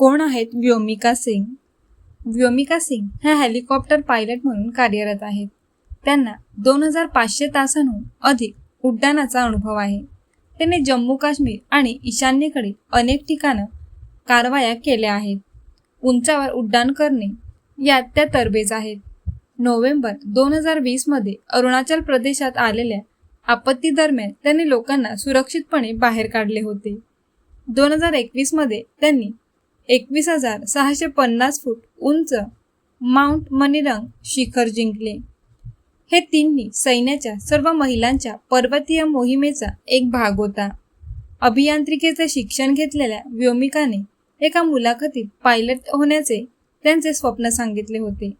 कोण आहेत व्योमिका सिंग? व्योमिका सिंग ह्या हेलिकॉप्टर पायलट म्हणून कार्यरत आहेत. त्यांना दोन हजार पाचशे तासांहून अधिक उड्डाणाचा अनुभव आहे. त्यांनी जम्मू काश्मीर आणि ईशान्येकडे अनेक ठिकाणं कारवाया केल्या आहेत. उंचावर उड्डाण करणे यात त्या तरबेज आहेत. नोव्हेंबर दोन हजार वीसमध्ये अरुणाचल प्रदेशात आलेल्या आपत्ती दरम्यान त्यांनी लोकांना सुरक्षितपणे बाहेर काढले होते. दोन हजार एकवीसमध्ये त्यांनी एकवीस हजार सहाशे पन्नास फूट उंच माउंट मनिरंग शिखर जिंकले. हे तिन्ही सैन्याच्या सर्व महिलांच्या पर्वतीय मोहिमेचा एक भाग होता. अभियांत्रिकेचे शिक्षण घेतलेल्या व्योमिकाने एका मुलाखतीत पायलट होण्याचे त्यांचे स्वप्न सांगितले होते.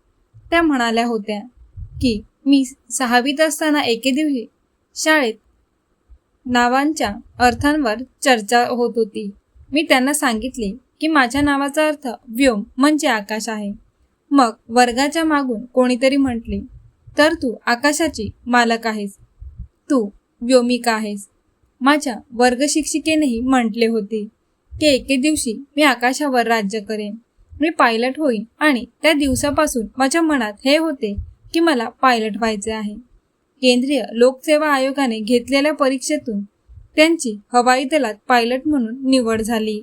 त्या म्हणाल्या होत्या की मी सहावीत असताना एके दिवशी शाळेत नावांच्या अर्थांवर चर्चा होत होती. मी त्यांना सांगितले की माझ्या नावाचा अर्थ व्योम म्हणजे आकाश आहे. मग वर्गाच्या मागून कोणीतरी म्हटले तर तू आकाशाची मालक आहेस. तू व्योमिका आहेस. माझ्या वर्गशिक्षिकेनेही म्हटले होते की एके दिवशी मी आकाशावर राज्य करेन. मी पायलट होईन आणि त्या दिवसापासून माझ्या मनात हे होते की मला पायलट व्हायचे आहे. केंद्रीय लोकसेवा आयोगाने घेतलेल्या परीक्षेतून त्यांची हवाई दलात पायलट म्हणून निवड झाली.